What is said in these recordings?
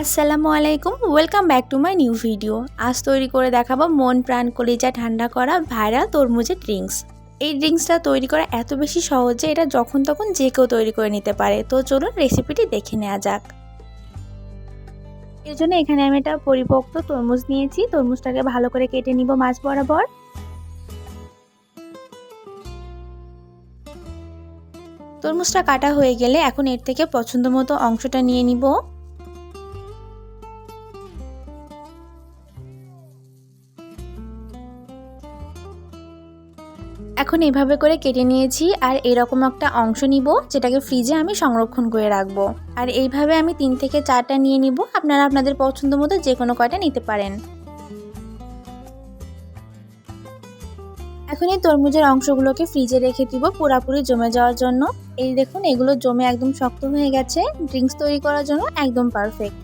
আসসালামু আলাইকুম welcome back to my new video আজ তৈরি করে দেখাবো মন প্রাণ কলিজা ঠান্ডা করা ভাইরাল তরমুজের ড্রিঙ্কস এই ড্রিঙ্কসটা তৈরি করা এত বেশি সহজ যে এটা যখন তখন যে কেউ তৈরি করে নিতে পারে। তো চলুন রেসিপিটি দেখে নেওয়া যাক। এর জন্য এখানে আমি একটা পরিপক্ত তরমুজ নিয়েছি। তরমুজটাকে ভালো করে কেটে নিব মাছ বরাবর। তরমুজটা কাটা হয়ে গেলে এখন এর থেকে পছন্দ মতো অংশটা নিয়ে নিব। এখন এভাবে করে কেটে নিয়েছি আর এরকম একটা অংশ নিব যেটাকে ফ্রিজে আমি সংরক্ষণ করে রাখব। আর এইভাবে আমি তিন থেকে চারটা নিয়ে নিব, আপনারা আপনাদের পছন্দ মতো যে কোনো কয়টা নিতে পারেন। এখন এই তরমুজের অংশগুলোকে ফ্রিজে রেখে দিব পুরাপুরি জমে যাওয়ার জন্য। এই দেখুন, এগুলো জমে একদম শক্ত হয়ে গেছে ড্রিঙ্কস তৈরি করার জন্য একদম পারফেক্ট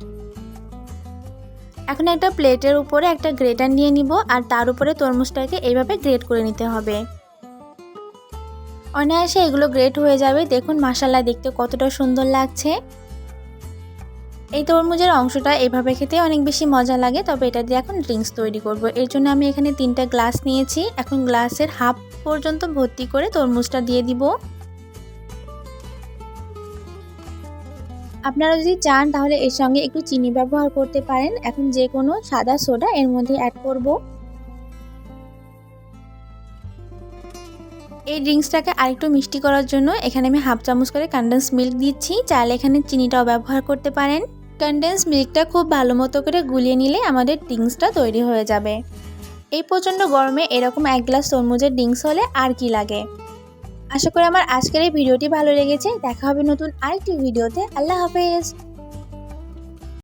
এখন একটা প্লেটের উপরে একটা গ্রেটার নিয়ে নিব আর তার উপরে তরমুজটাকে এইভাবে গ্রেট করে নিতে হবে। অনায়াসে এগুলো গ্রেট হয়ে যাবে। দেখুন মাসাল্লা দেখতে কতটা সুন্দর লাগছে। এই তরমুজের অংশটা এভাবে খেতে অনেক বেশি মজা লাগে, তবে এটা দিয়ে এখন ড্রিঙ্কস তৈরি করব। এর জন্য আমি এখানে তিনটা গ্লাস নিয়েছি। এখন গ্লাসের হাফ পর্যন্ত ভর্তি করে তরমুজটা দিয়ে দিব। আপনারা যদি চান, তাহলে এর সঙ্গে একটু চিনি ব্যবহার করতে পারেন। এখন যে কোনো সাদা সোডা এর মধ্যে অ্যাড করব। এই ড্রিঙ্কসটাকে আরেকটু মিষ্টি করার জন্য এখানে আমি হাফ চামচ করে কন্ডেন্স মিল্ক দিচ্ছি। চাইলে এখানে চিনিটাও ব্যবহার করতে পারেন। কন্ডেন্স মিল্কটা খুব ভালো মতো করে গুলিয়ে নিলে আমাদের ড্রিঙ্কসটা তৈরি হয়ে যাবে। এই প্রচণ্ড গরমে এরকম এক গ্লাস তরমুজের ড্রিঙ্কস হলে আর কি লাগে? আশা করি আমার আজকের এই ভিডিওটি ভালো লেগেছে। দেখা হবে নতুন আরেকটি ভিডিওতে। আল্লাহ হাফেজ।